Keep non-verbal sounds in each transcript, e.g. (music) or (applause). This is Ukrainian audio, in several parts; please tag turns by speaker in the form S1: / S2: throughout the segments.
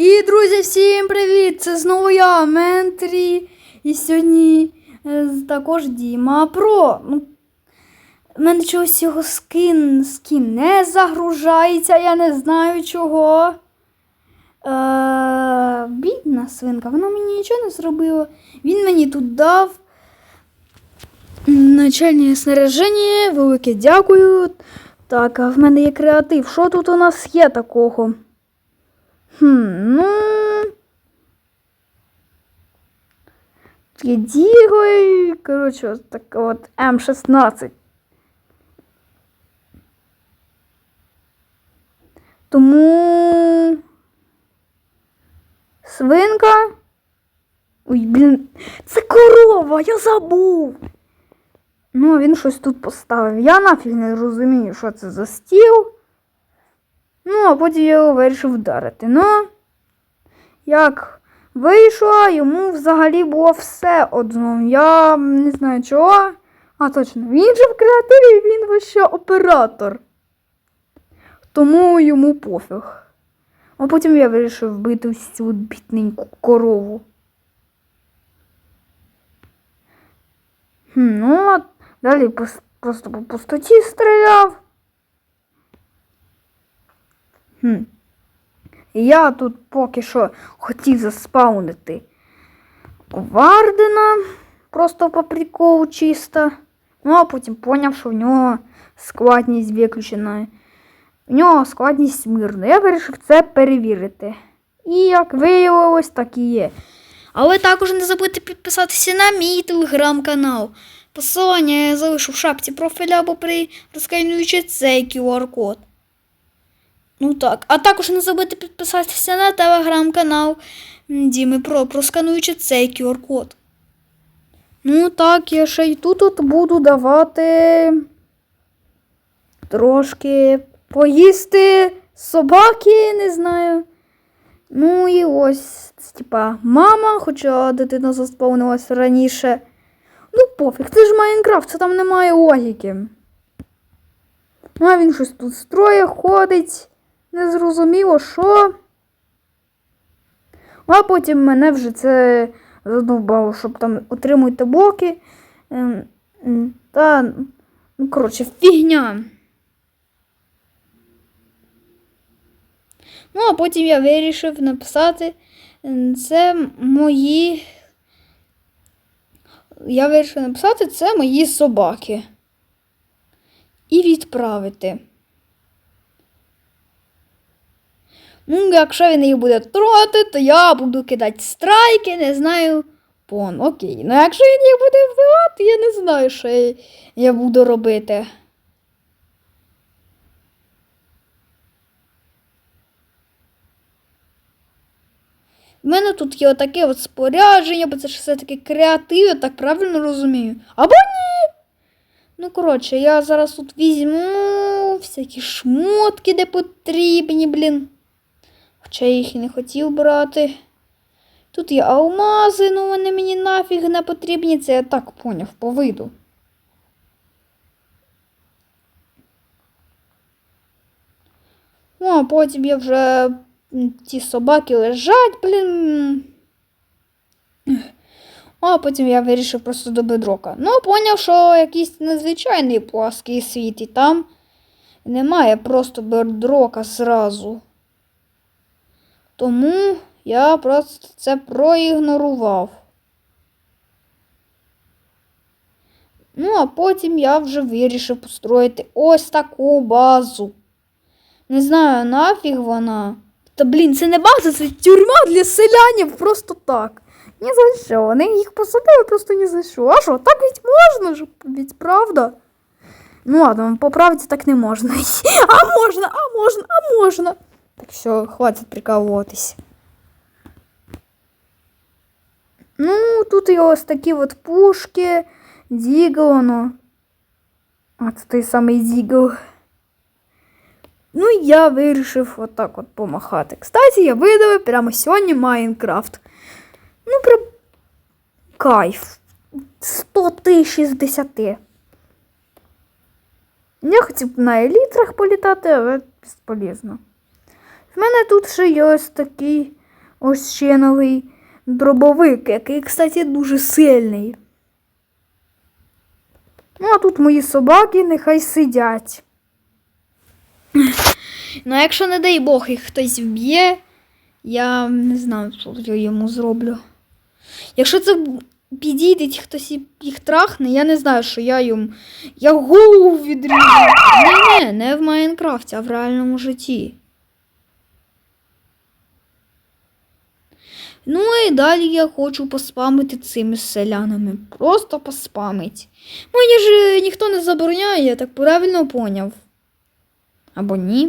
S1: І, друзі, всім привіт! Це знову я, Ментрі. І сьогодні е, також Діма Про. Ну, в мене чогось його скін, скін не загружається, я не знаю чого. Е, бідна свинка, вона мені нічого не зробила. Він мені тут дав. Начальне снаряження, велике дякую. Так, а в мене є креатив. Що тут у нас є такого? Хм, ну. Є Діго і, коротше, ось так от М16. Тому. Свинка. Ой, блін, це корова, я забув. Ну, він щось тут поставив. Я нафіг не розумію, що це за стіл. Ну, а потім я його вирішив вдарити. Ну, як вийшло, йому взагалі було все одно. Я не знаю чого. А точно, він же в креативі, він вообще оператор. Тому йому пофіг. А потім я вирішив вбити ось цю от бідненьку корову. Хм, ну, а далі просто по пустоті стріляв. Хм. Я тут поки що хотів заспаунити Вардена, просто по приколу чисто. Ну, а потім поняв, що в нього складність виключена. В нього складність мирна. Я вирішив це перевірити. І як виявилось, так і є. Але також не забудьте підписатися на мій телеграм-канал. Посилання я залишу в шапці профіля або при розканюючи цей QR-код. Ну так. А також не забудьте підписатися на телеграм-канал Діми Про, проскануючи цей QR-код. Ну так, я ще й тут от буду давати трошки поїсти собаки, не знаю. Ну і ось, типа, мама, хоча дитина заспавнилась раніше. Ну, пофіг, це ж Майнкрафт, це там немає логіки. А він щось тут строє, ходить, незрозуміло що. А потім мене вже це задовбало, щоб там отримуйте блоки. Ем, Та, ну, коротше, фігня. Ну, а потім я вирішив написати це мої. Я вирішив написати це мої собаки. І відправити. Ну, якщо він їх буде трогати, то я буду кидати страйки, не знаю. Пон, окей. Ну якщо він їх буде вбивати, я не знаю, що я, я буду робити. У мене тут є отаке от спорядження, бо це ж все-таки креатив, я так правильно розумію. Або ні. Ну, коротше, я зараз тут візьму всякі шмотки, де потрібні, блін. Хоча я їх і не хотів брати. Тут є алмази, ну вони мені нафіг не потрібні, це я так поняв по виду. Ну, а потім я вже ті собаки лежать, блін. А потім я вирішив просто до бедрока. Ну, поняв, що якийсь незвичайний плаский світ, і там немає просто бедрока зразу. Тому я просто це проігнорував. Ну, а потім я вже вирішив построїти ось таку базу. Не знаю, нафіг вона. Та блін, це не база, це тюрма для селянів просто так. Ні за що. Вони їх посадили просто ні за що. А що, так ведь можна ж, ведь правда? Ну ладно, по правді так не можна. (laughs) А можна, а можна, а можна. Так все, хватить прикалуватись. Ну, тут є ось такі от пушки, дігл, ну. А це той самий дігл. Ну, і я вирішив отак от помахати. Кстати, я видавив прямо сьогодні Майнкрафт. Ну, прям кайф. 100 тисяч з 10. Я хотів на елітрах політати, але безполезно. В мене тут ще є ось такий ось ще новий дробовик, який, кстати, дуже сильний. Ну, а тут мої собаки нехай сидять. Ну, а якщо, не дай Бог, їх хтось вб'є, я не знаю, що я йому зроблю. Якщо це підійде, хтось їх трахне, я не знаю, що я йому. Я голову відріжу. Ні, ні, не в Майнкрафті, а в реальному житті. Ну і далі я хочу поспамити цими селянами. Просто поспамить. Мені ж е, ніхто не забороняє, я так правильно поняв. Або ні.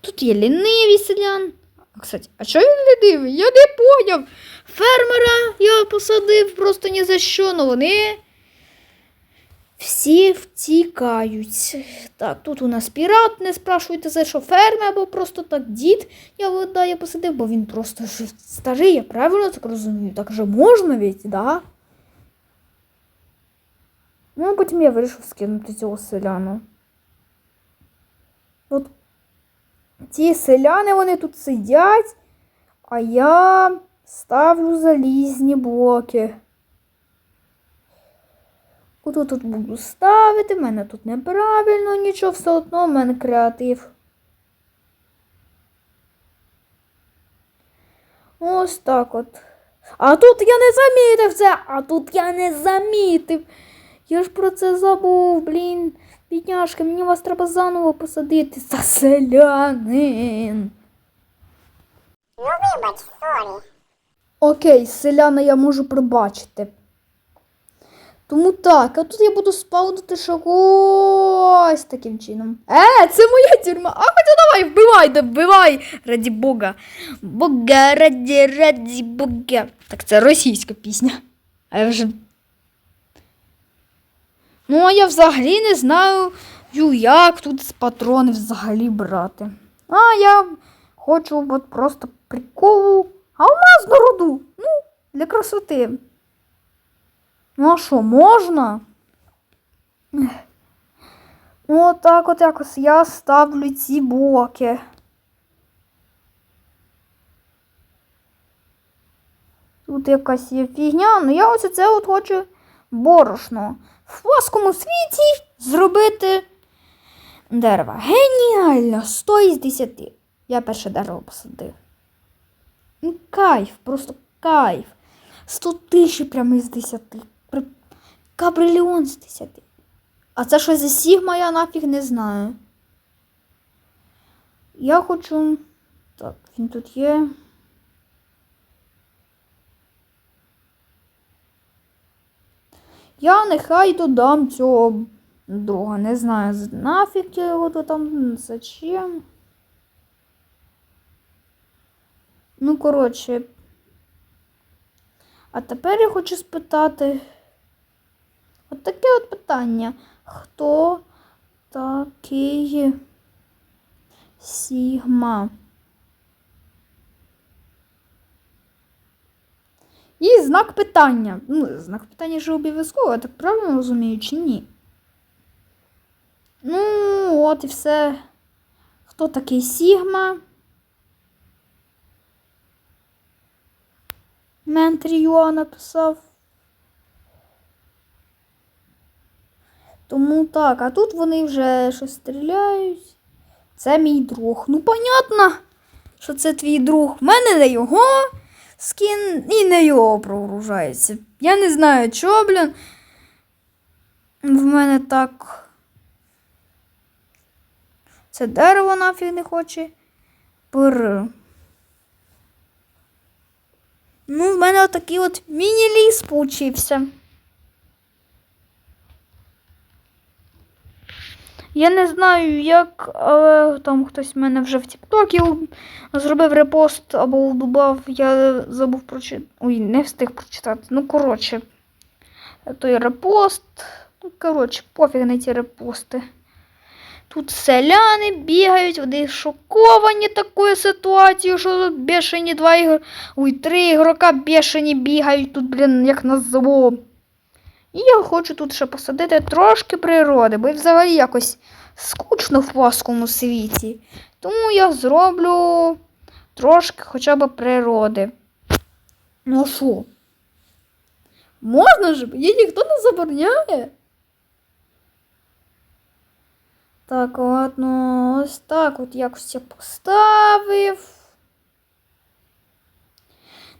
S1: Тут є ліниві селян. А, кстати, а чого він лінивий? Я не поняв. Фермера я посадив просто ні за що, але вони всі втікають. Так, тут у нас пірат, не спрашуйте за що фермер, або просто так дід я вода я посадив, бо він просто старий, я правильно так розумію. Так же можна ведь, да? Ну, потім я вирішив скинути цього селяна. От ці селяни вони тут сидять, а я ставлю залізні блоки. Отут тут буду ставити, в мене тут неправильно, нічого, все одно в мене креатив. Ось так от. А тут я не замітив це, а тут я не замітив. Я ж про це забув, блін. Бідняшки, мені вас треба заново посадити. За селянин.
S2: Ну вибач, сорі.
S1: Окей, селяна я можу пробачити. Тому так, а тут я буду спаудити ще ось таким чином. Е, це моя тюрма. А хоча давай, вбивай, да вбивай. Раді Бога. Бога, раді, раді Бога. Так це російська пісня. А я вже. Ну, а я взагалі не знаю, як тут патрони взагалі брати. А я хочу от просто приколу. Алмазну руду. Ну, для красоти. Ну, а що, можна? Ну, отак от якось я ставлю ці блоки. Тут якась є фігня, ну я ось це от хочу борошно. В плоскому світі зробити дерево. Геніально! 100 із 10. Я перше дерево посадив. Ну, Кайф, просто кайф. 100 тисяч прямо із 10. Кабриліон з 10. А це що за Сігма, я нафіг не знаю. Я хочу. Так, він тут є. Я нехай додам цього друга. Не знаю, нафіг я його додам, зачем. Ну, коротше. А тепер я хочу спитати. От таке от питання. Хто такий Сігма? І знак питання. Ну, знак питання ж обов'язково, я так правильно розумію, чи ні? Ну, от і все. Хто такий Сігма? Ментріо написав. Тому так, а тут вони вже щось стріляють. Це мій друг. Ну, понятно, що це твій друг. В мене не його скін і не його прогружається. Я не знаю, чого, блін. В мене так. Це дерево нафіг не хоче. Пир. Ну, в мене отакий от міні-ліс получився. Я не знаю як, але там хтось в мене вже в Тіктокі зробив репост або вдубав, я забув прочитати. Ой, не встиг прочитати. Ну, коротше, той репост. Ну, коротше, пофіг на ті репости. Тут селяни бігають, вони шоковані такою ситуацією, що тут бешені два ігр... Ой, три ігрока бешені бігають тут, блін, як на зло. І я хочу тут ще посадити трошки природи, бо взагалі якось скучно в плоскому світі. Тому я зроблю трошки хоча б природи. Ну що? Можна ж, її ніхто не забороняє. Так, ладно, ось так от якось я поставив.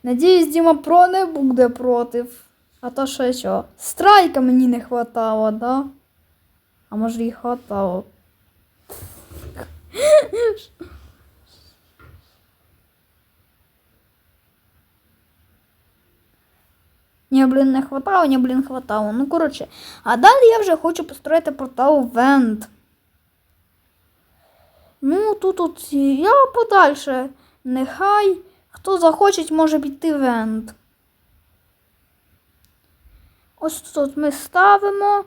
S1: Надіюсь, Діма Про не буде против. А то що що? Страйка мені не хватало, да? А може і хватало. Ні, блін, не хватало, ні, блін, хватало. Ну, коротше. А далі я вже хочу построїти портал Вент. Ну, тут от я подальше. Нехай хто захоче, може піти Вент. Ось тут ми ставимо.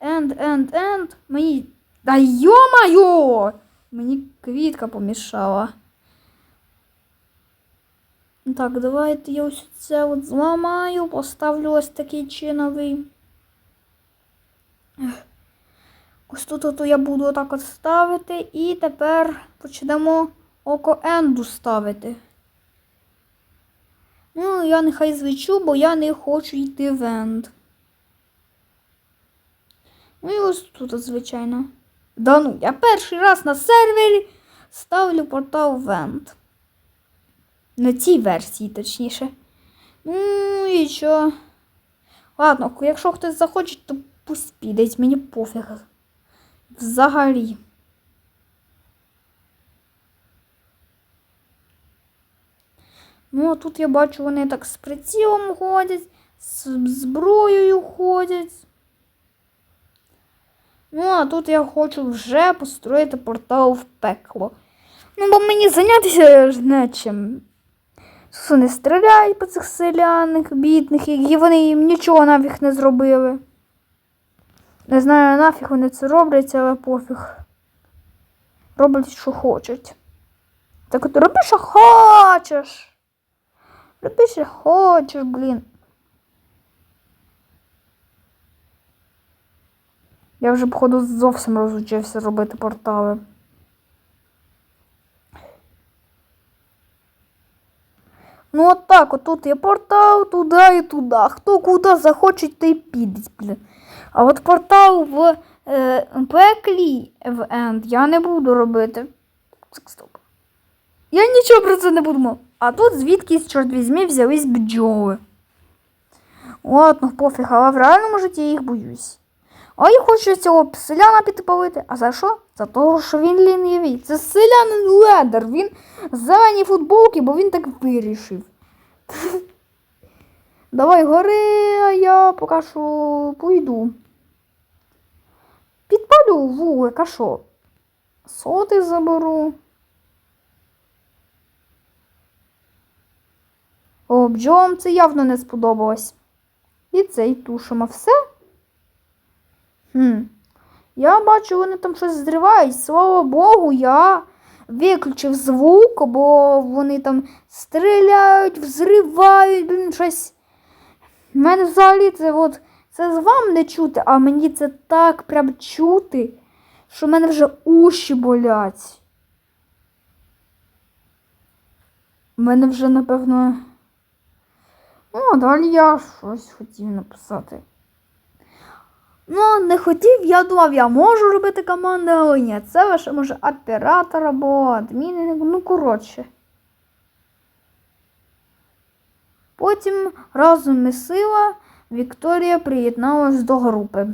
S1: End, end, end. Мені. Да йо-майо! Мені квітка помішала. Так, давайте я ось це от зламаю, поставлю ось такий чиновий. Ось тут от я буду отак от ставити, і тепер почнемо око енду ставити. Ну, я нехай звичу, бо я не хочу йти в енд. Ну і ось тут, звичайно. Да ну, я перший раз на сервері ставлю портал енд. На цій версії, точніше. Ну і що? Ладно, якщо хтось захоче, то пусть піде, мені пофіг. Взагалі. Ну, а тут я бачу, вони так з прицілом ходять, з зброєю ходять. Ну, а тут я хочу вже построїти портал в пекло. Ну, бо мені зайнятися ж нечим. Вони стріляють по цих селяних, бідних, і вони їм нічого нафіг не зробили. Не знаю, нафіг вони це роблять, але пофіг. Роблять, що хочуть. Так от роби, що хочеш. Роби, що хочеш, блін. Я вже, походу, зовсім розучився робити портали. Ну от так, от тут є портал туди і туди. Хто куди захоче, той піде. А от портал в е, пеклі в Енд я не буду робити. Стоп. Я нічого про це не буду мов. А тут звідкись, чорт візьми, взялись бджоли. Ладно, пофіг, але в реальному житті я їх боюсь. А я хочу цього селяна підпалити. А за що? За того, що він лінивий. Це селянин ледер. Він зелені футболки, бо він так вирішив. (laughs) Давай гори, а я поки що пойду. Підпалю вулик, а що? Соти заберу. О, бджолам це явно не сподобалось. І цей тушимо все. Я бачу, вони там щось зривають. Слава Богу, я виключив звук, бо вони там стріляють, взривають, блін, щось. У мене взагалі це от, це з вам не чути, а мені це так прям чути, що в мене вже уші болять. У мене вже, напевно. Ну, а далі я щось хотів написати. Ну, не хотів, я думав, я можу робити команди, але ні, це лише може оператор або адмін, ну коротше. Потім разом і сила Вікторія приєдналась до групи.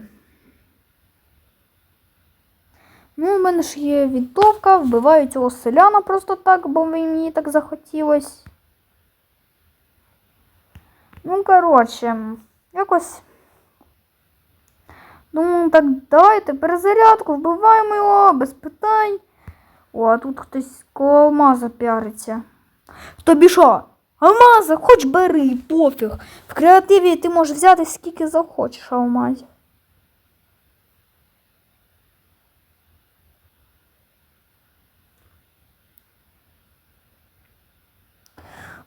S1: Ну, у мене ж є відтовка, вбиваю цього селяна просто так, бо мені так захотілось. Ну, коротше, якось. Ну, так давайте перезарядку, вбиваємо його, без питань. О, а тут хтось коло алмаза піариться. Тобі що? Алмаза, хоч бери, пофіг. В креативі ти можеш взяти скільки захочеш алмазів.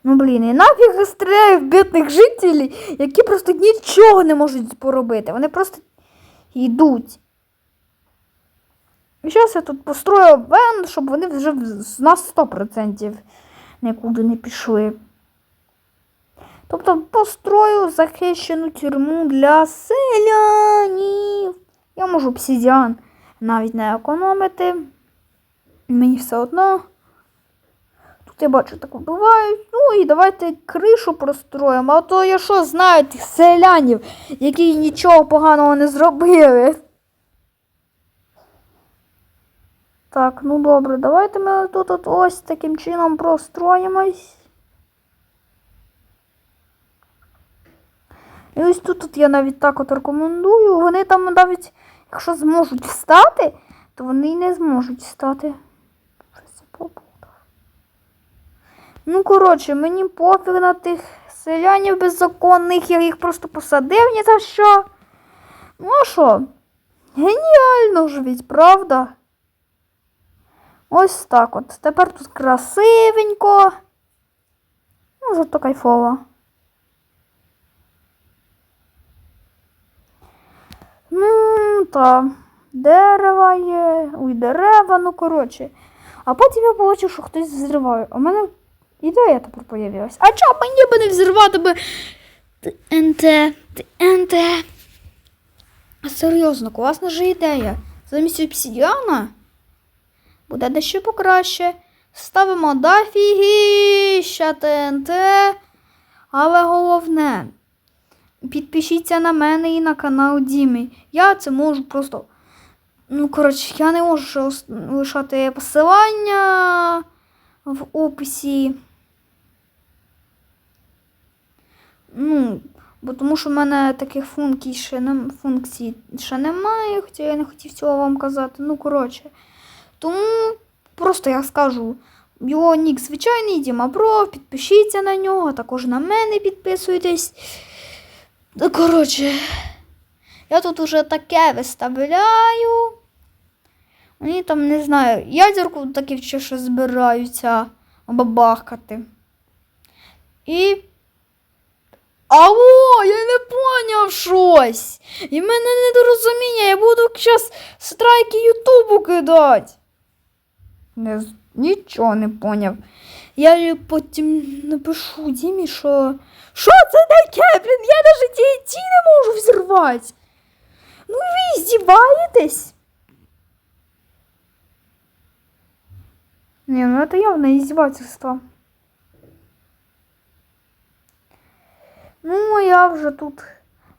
S1: Ну, блін, і нафіг стріляю в бідних жителів, які просто нічого не можуть поробити. Вони просто йдуть. І зараз я тут построю вен, щоб вони вже на 100% нікуди не пішли. Тобто построю захищену тюрму для селянів. Я можу обсидіан навіть не економити. Мені все одно. Я бачу так вбивають. Ну і давайте кришу простроїмо. А то я що знаю тих селянів, які нічого поганого не зробили. Так, ну добре, давайте ми тут от ось таким чином простроїмось. І ось тут от я навіть так от рекомендую. Вони там навіть, якщо зможуть встати, то вони не зможуть встати. Щось я поплутав. Ну, коротше, мені пофіг на тих селянів беззаконних, я їх просто посадив ні за що. Ну що? Геніально ж ведь, правда? Ось так от. Тепер тут красивенько. Ну, зато кайфово. Ну, та дерева є. Ой, дерева, ну коротше. А потім я побачив, що хтось взриває. У мене ідея тепер появилась. А чого мені би не взривати би ТНТ, ТНТ? А серйозно, класна же ідея. Замість обсідіана буде дещо покраще. Ставимо дофігіща ТНТ. Але головне, підпишіться на мене і на канал Діми. Я це можу просто. Ну, коротше, я не можу лишати посилання в описі. Ну, бо тому що в мене таких функцій ще, не, функцій ще немає, хоча я не хотів цього вам казати. Ну, коротше. Тому просто я скажу. Його нік звичайний Діма Бро, підпишіться на нього, також на мене підписуйтесь. Ну, коротше, я тут уже таке виставляю. Вони там, не знаю, ядерку таки ще збираються бабахкати. І. Алло, я не поняв щось. І в мене недорозуміння, я буду зараз страйки Ютубу кидати. Не, нічого не поняв. Я потім напишу Дімі, що. Що це таке, блін? Я навіть TNT не можу взірвати. Ну ви здіваєтесь? Не, ну это явно издевательство. Ну, я вже тут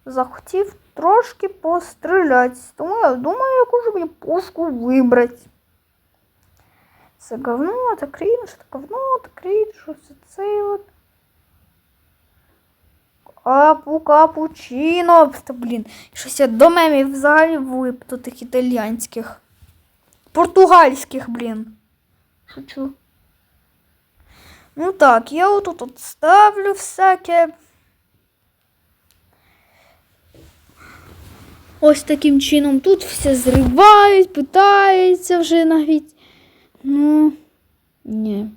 S1: захотів трошки постріляти. Тому я думаю, яку ж мені пушку вибрати. Це говно, це крінж, це говно, це крінж, ось це от. Капу, капучино. Та, блін, щось я до мемів взагалі випто тих італійських. Португальських, блін. Шучу. Ну так, я отут от ставлю всяке. Ось таким чином тут все зривають, питаються вже навіть. Ну, ні.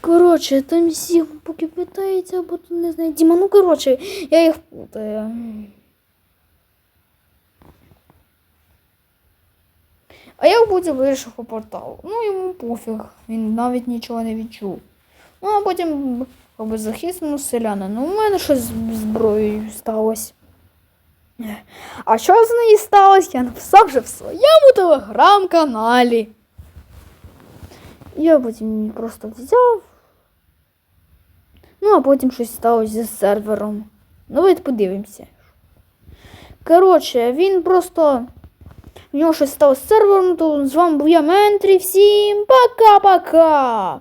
S1: Коротше, там всі поки питаються, або тут не знаю. Діма, ну коротше, я їх путаю. А я в потім вирішив по порталу. Ну йому пофіг, він навіть нічого не відчув. Ну, а потім аби захиснув селяна. Ну, у мене щось з зброєю сталося. А що з нею сталося, я написав вже в своєму телеграм-каналі. Я потім її просто взяв. Ну, а потім щось сталося з сервером. Ну, Давайте подивимося. Коротше, він просто. В нього щось сталося з сервером, то з вами був я Ментрі. Всім пока-пока!